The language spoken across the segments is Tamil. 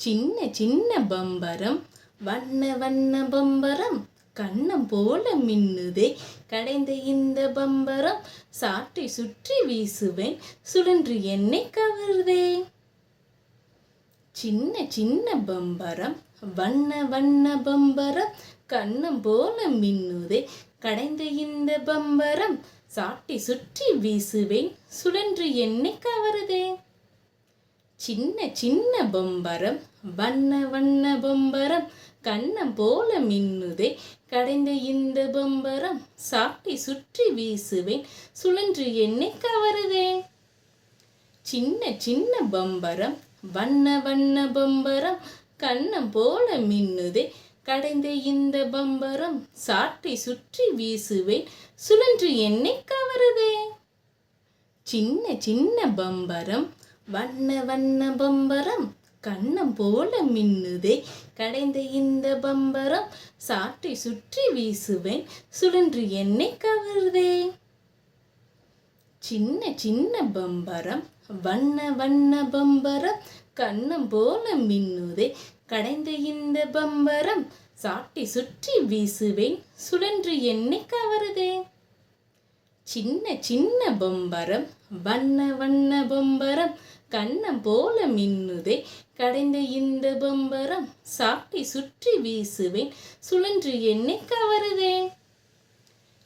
சின்ன சின்ன பம்பரம் வண்ண வண்ண பம்பரம் கண்ணம் போல மின்னுதே. கடைந்த இந்த பம்பரம் சாற்றி சுற்றி வீசுவேன் சுழன்று என்னை கவர்தே. சின்ன சின்ன பம்பரம் வண்ண வண்ண பம்பரம் கண்ணம் போல மின்னுதே. கடைந்த இந்த பம்பரம் சாட்டி சுற்றி வீசுவேன் சுழன்று என்னை கவருதே. சின்ன சின்ன பொம்பரம் வண்ண வண்ண பொம்பரம் கண்ணம் போல மின்னுதே கடைந்த இந்த பொம்பரம் சாட்டி சுற்றி வீசுவேன் சுழன்று என்னை கவருதே. சின்ன சின்ன பம்பரம் வண்ண வண்ண பம்பரம் கண்ணம் போல மின்னுதே கடைந்த இந்த பம்பரம் சாட்டி சுற்றி வீசுவேன் சுழன்று என்னை கவருதே. சின்ன சின்ன பம்பரம் வண்ண வண்ண பம்பரம் கண்ணம் போல மின்னுதே. கடைந்த இந்த பம்பரம் சாட்டி சுற்றி வீசுவேன் சுழன்று என்னை கவர்தே. சின்ன சின்ன பம்பரம் வண்ண வண்ண பம்பரம் கண்ணம் போல மின்னுதே. கடைந்த இந்த பம்பரம் சாட்டி சுற்றி வீசுவேன் சுழன்று என்னை கவருதே. சின்ன சின்ன பொம்பரம் வண்ண வண்ண பொம்பரம் கண்ணம் போல மின்னுதே. கடைந்த இந்த பம்பரம் சாட்டி சுற்றி வீசுவேன். சுழன்று என்னை கவருதே.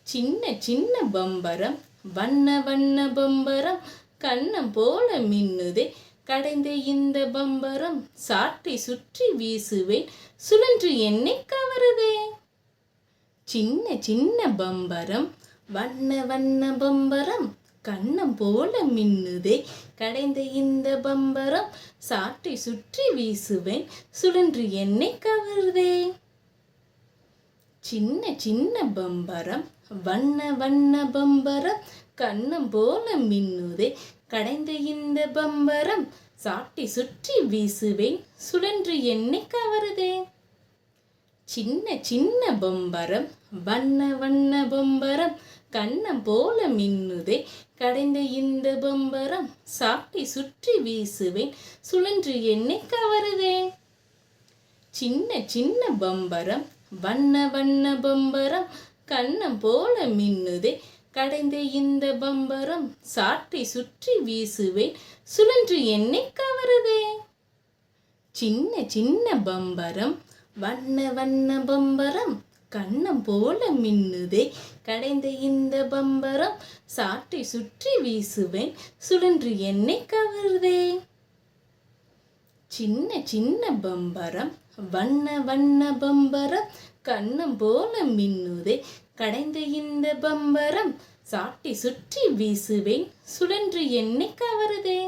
சின்ன சின்ன பம்பரம் வண்ண வண்ண பம்பரம் கண்ணம் போல மின்னுதே. கடைந்த இந்த பம்பரம் சாட்டி சுற்றி வீசுவேன். சுழன்று என்னை கவருதே. சின்ன சின்ன பம்பரம் வண்ண வண்ண பம்பரம் கண்ணம் போல மின்னுதே. கடைந்த இந்த பம்பரம் சாட்டி சுற்றி வீசுவேன். சுழன்று என்னை கவருதே. சின்ன சின்ன பம்பரம் வண்ண வண்ண பம்பரம் கண்ணம் போல மின்னுதே. கடைந்த இந்த பம்பரம் சாட்டி சுற்றி வீசுவேன். சுழன்று என்னை கவருதே. சின்ன சின்ன பொம்பரம் வண்ண வண்ண பொம்பரம் கண்ணம் போல மின்னுதே கடைந்த இந்த பொம்பரம் சாட்டி சுற்றி வீசுவேன் சுழன்று என்னை கவருதே. சின்ன சின்ன பொம்பரம் வண்ண வண்ண பொம்பரம் கண்ணம் போல மின்னுதே கடைந்த இந்த பம்பரம் சாட்டி சுற்றி வீசுவேன் சுழன்று என்னை கவருதே. சின்ன சின்ன பம்பரம் வண்ண வண்ண பம்பரம் கண்ணம் போல மின்னுதே. கடைந்த இந்த பம்பரம் சாட்டி சுற்றி வீசுவேன் சுழன்று என்னை கவருதே. சின்ன சின்ன பம்பரம் வண்ண வண்ண பம்பரம் கண்ணம் போல மின்னுதே. கடைந்த இந்த பம்பரம் சாட்டி சுற்றி வீசுவேன் சுழன்று என்னை கவருதே.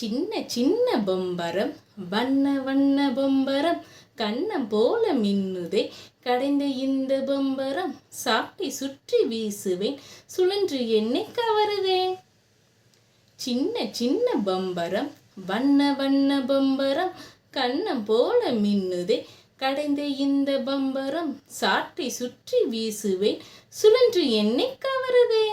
சின்ன சின்ன பொம்பரம் வண்ண வண்ண பொம்பரம் கண்ணம் போல மின்னுதே. கடைந்த இந்த பொம்பரம் சாட்டி சுற்றி வீசுவேன் சுழன்று என்னை கவருதே. சின்ன சின்ன பொம்பரம் வண்ண வண்ண பொம்பரம் கண்ணம் போல மின்னுதே. கடைந்த இந்த பம்பரம் சாட்டி சுற்றி வீசுவேன் சுழன்று என்னை கவருதே.